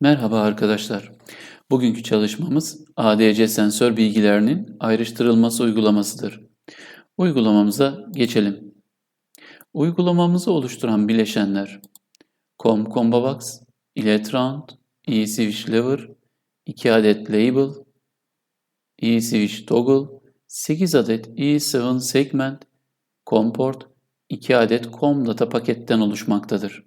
Merhaba arkadaşlar. Bugünkü çalışmamız ADC sensör bilgilerinin ayrıştırılması uygulamasıdır. Uygulamamıza geçelim. Uygulamamızı oluşturan bileşenler COM Combo Box, Electround, E-Switch Lever, 2 adet Label, E-Switch Toggle, 8 adet E7 Segment, COM Port, 2 adet COM data paketten oluşmaktadır.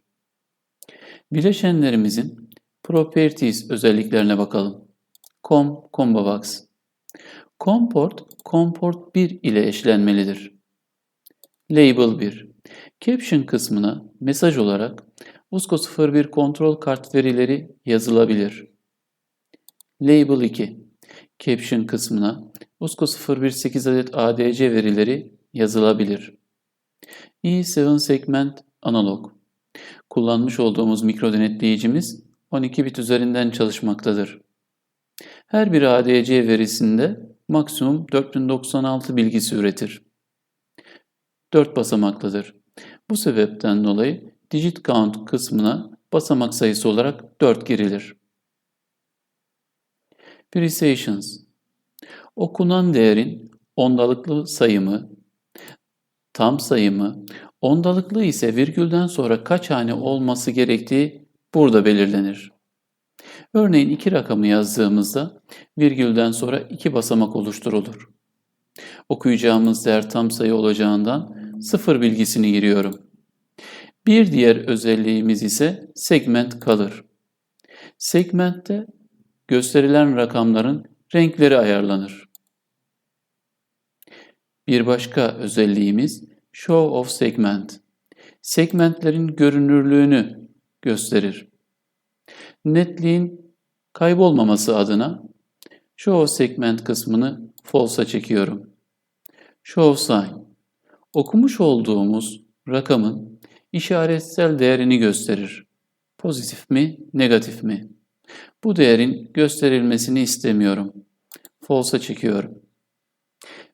Bileşenlerimizin Properties özelliklerine bakalım. COM, Combo Box. COM port, COM port 1 ile eşlenmelidir. Label 1. Caption kısmına mesaj olarak USCO 01 kontrol kart verileri yazılabilir. Label 2. Caption kısmına USCO 01 8 adet ADC verileri yazılabilir. E7 segment analog. Kullanmış olduğumuz mikro denetleyicimiz 12 bit üzerinden çalışmaktadır. Her bir ADC verisinde maksimum 4096 bilgisi üretir. 4 basamaklıdır. Bu sebepten dolayı digit count kısmına basamak sayısı olarak 4 girilir. Precisions Okunan değerin ondalıklı sayımı, tam sayımı, ondalıklı ise virgülden sonra kaç hane olması gerektiği burada belirlenir. Örneğin iki rakamı yazdığımızda virgülden sonra iki basamak oluşturulur. Okuyacağımız değer tam sayı olacağından sıfır bilgisini giriyorum. Bir diğer özelliğimiz ise segment kalır. Segmentte gösterilen rakamların renkleri ayarlanır. Bir başka özelliğimiz Show of Segment. Segmentlerin görünürlüğünü gösterir. Netliğin kaybolmaması adına Show Segment kısmını false'a çekiyorum. Show Sign okumuş olduğumuz rakamın işaretsel değerini gösterir. Pozitif mi, negatif mi? Bu değerin gösterilmesini istemiyorum. False'a çekiyorum.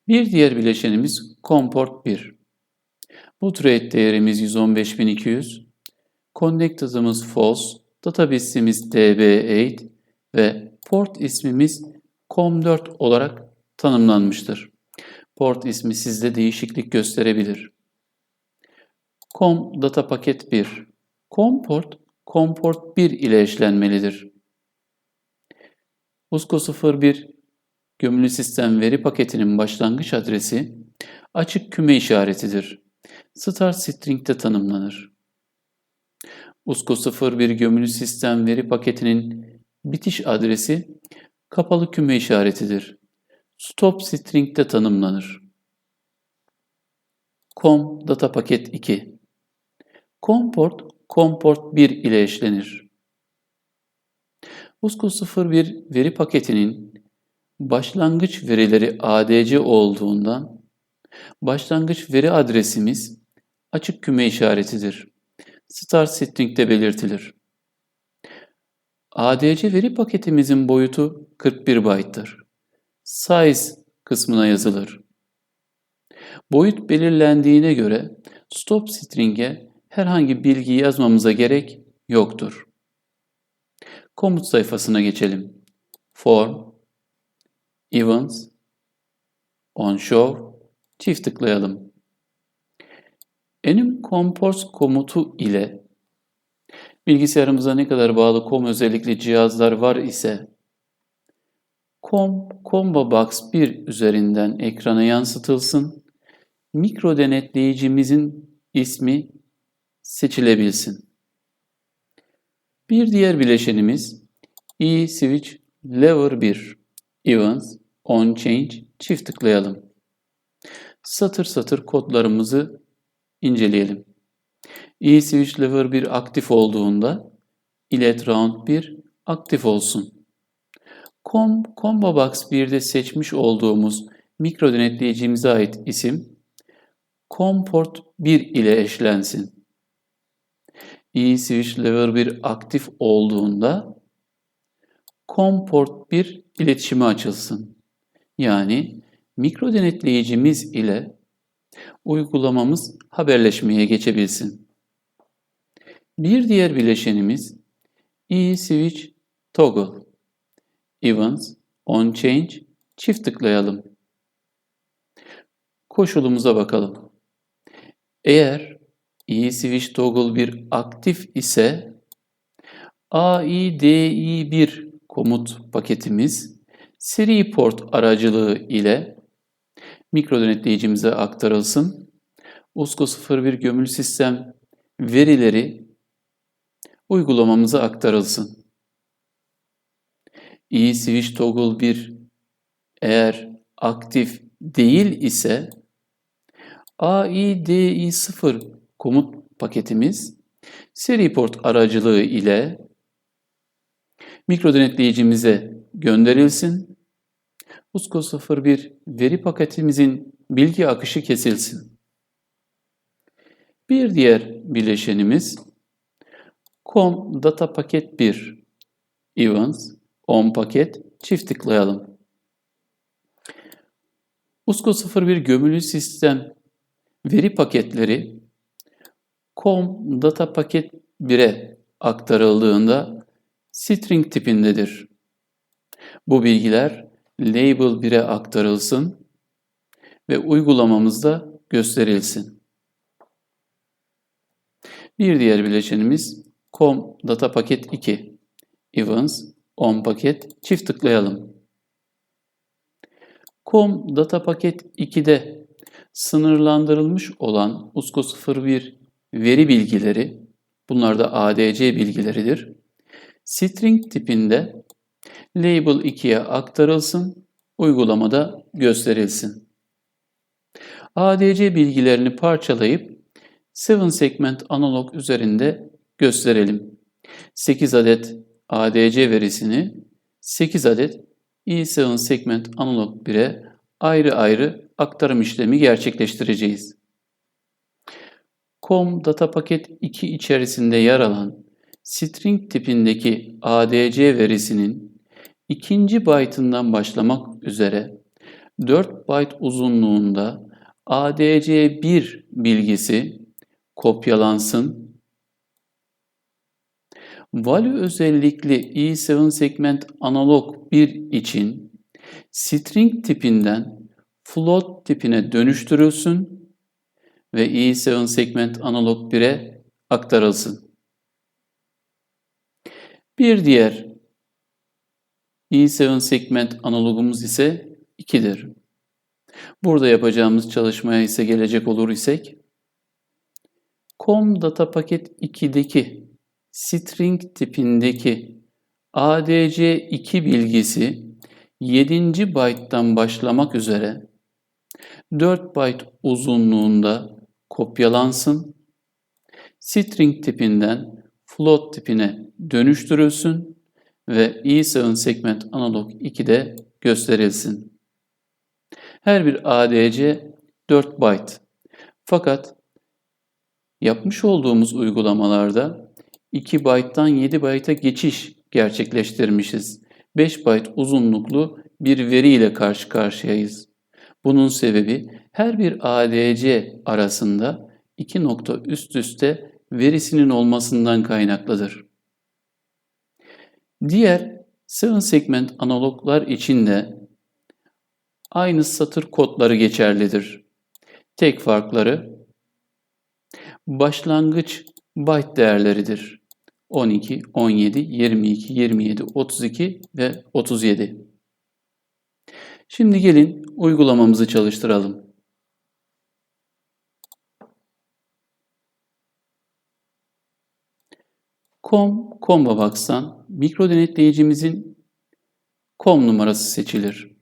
Bir diğer bileşenimiz Comport 1. Bu trade değerimiz 115200. Connected'ımız false, database'imiz db8 ve port ismimiz com4 olarak tanımlanmıştır. Port ismi sizde değişiklik gösterebilir. com data paket 1 com port com port 1 ile eşlenmelidir. USCO 01 gömülü sistem veri paketinin başlangıç adresi açık küme işaretidir. Start string'de tanımlanır. USCO 01 gömülü sistem veri paketinin bitiş adresi kapalı küme işaretidir. Stop string'de tanımlanır. COM data paket 2 COM port COM port 1 ile eşlenir. USCO 01 veri paketinin başlangıç verileri ADC olduğundan başlangıç veri adresimiz açık küme işaretidir. Start string'de belirtilir. ADC veri paketimizin boyutu 41 byte'tır. Size kısmına yazılır. Boyut belirlendiğine göre stop string'e herhangi bilgi yazmamıza gerek yoktur. Komut sayfasına geçelim. Form, Events, On Show, çift tıklayalım. Enim Compose komutu ile bilgisayarımıza ne kadar bağlı COM özellikli cihazlar var ise COM Combo Box 1 üzerinden ekrana yansıtılsın. Mikro denetleyicimizin ismi seçilebilsin. Bir diğer bileşenimiz E-Switch Lever 1 Events On Change çift tıklayalım. Satır satır kodlarımızı inceleyelim. E-Switch Lever 1 aktif olduğunda Ilet Round 1 aktif olsun. Com, Combo Box 1'de seçmiş olduğumuz mikro denetleyicimize ait isim Comport 1 ile eşlensin. E-Switch Lever 1 aktif olduğunda Comport 1 iletişime açılsın. Yani mikro denetleyicimiz ile uygulamamız haberleşmeye geçebilsin. Bir diğer bileşenimiz e-switch toggle. Events, on change, çift tıklayalım. Koşulumuza bakalım. Eğer eSwitch toggle bir aktif ise AIDI1 komut paketimiz seri port aracılığı ile mikro denetleyicimize aktarılsın. USCO 01 gömülü sistem verileri uygulamamıza aktarılsın. eSwitch toggle 1 eğer aktif değil ise AIDI0 komut paketimiz seri port aracılığı ile mikro denetleyicimize gönderilsin. USCO 01 veri paketimizin bilgi akışı kesilsin. Bir diğer bileşenimiz com data paket 1 events on paket çift tıklayalım. USCO 01 gömülü sistem veri paketleri com data paket 1'e aktarıldığında string tipindedir. Bu bilgiler label 1'e aktarılsın ve uygulamamızda gösterilsin. Bir diğer bileşenimiz com data paket 2 events on paket çift tıklayalım. com data paket 2'de sınırlandırılmış olan USCO 01 veri bilgileri bunlar da ADC bilgileridir. String tipinde label 2'ye aktarılsın, uygulamada gösterilsin. ADC bilgilerini parçalayıp 7 segment analog üzerinde gösterelim. 8 adet ADC verisini 8 adet i7 segment analog 1'e ayrı ayrı aktarım işlemi gerçekleştireceğiz. COM data paket 2 içerisinde yer alan string tipindeki ADC verisinin ikinci byte'ından başlamak üzere 4 byte uzunluğunda ADC1 bilgisi kopyalansın. Value özellikli i7 segment analog 1 için string tipinden float tipine dönüştürülsün ve i7 segment analog 1'e aktarılsın. Bir diğer i7 segment analogumuz ise 2'dir. Burada yapacağımız çalışmaya ise gelecek olur isek com data paket 2'deki string tipindeki ADC2 bilgisi 7. byte'dan başlamak üzere 4 byte uzunluğunda kopyalansın, string tipinden float tipine dönüştürülsün ve i7 segment analog 2'de gösterilsin. Her bir ADC 4 byte. Fakat yapmış olduğumuz uygulamalarda 2 byte'dan 7 byte'a geçiş gerçekleştirmişiz. 5 byte uzunluklu bir veri ile karşı karşıyayız. Bunun sebebi her bir ADC arasında iki nokta üst üste verisinin olmasından kaynaklıdır. Diğer 7 segment analoglar için de aynı satır kodları geçerlidir. Tek farkları başlangıç byte değerleridir. 12, 17, 22, 27, 32 ve 37. Şimdi gelin uygulamamızı çalıştıralım. Com, ComBox'tan mikro denetleyicimizin COM numarası seçilir.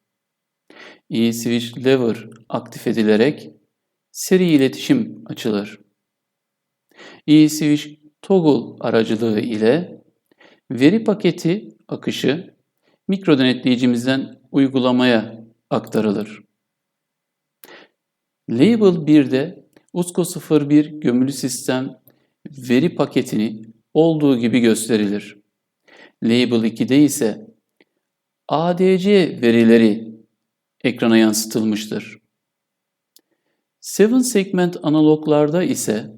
eSwitch Lever aktif edilerek seri iletişim açılır. eSwitch Toggle aracılığı ile veri paketi akışı mikro denetleyicimizden uygulamaya aktarılır. Label 1'de USCO 01 gömülü sistem veri paketini olduğu gibi gösterilir. Label 2'de ise ADC verileri ekrana yansıtılmıştır. 7 segment analoglarda ise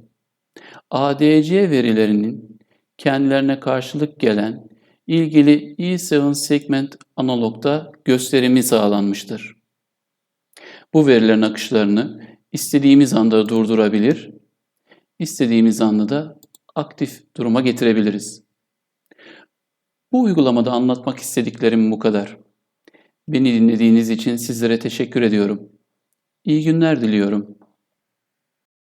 ADC verilerinin kendilerine karşılık gelen ilgili E7 segment analogda gösterimi sağlanmıştır. Bu verilerin akışlarını istediğimiz anda durdurabilir, istediğimiz anda da aktif duruma getirebiliriz. Bu uygulamada anlatmak istediklerim bu kadar. Beni dinlediğiniz için sizlere teşekkür ediyorum. İyi günler diliyorum.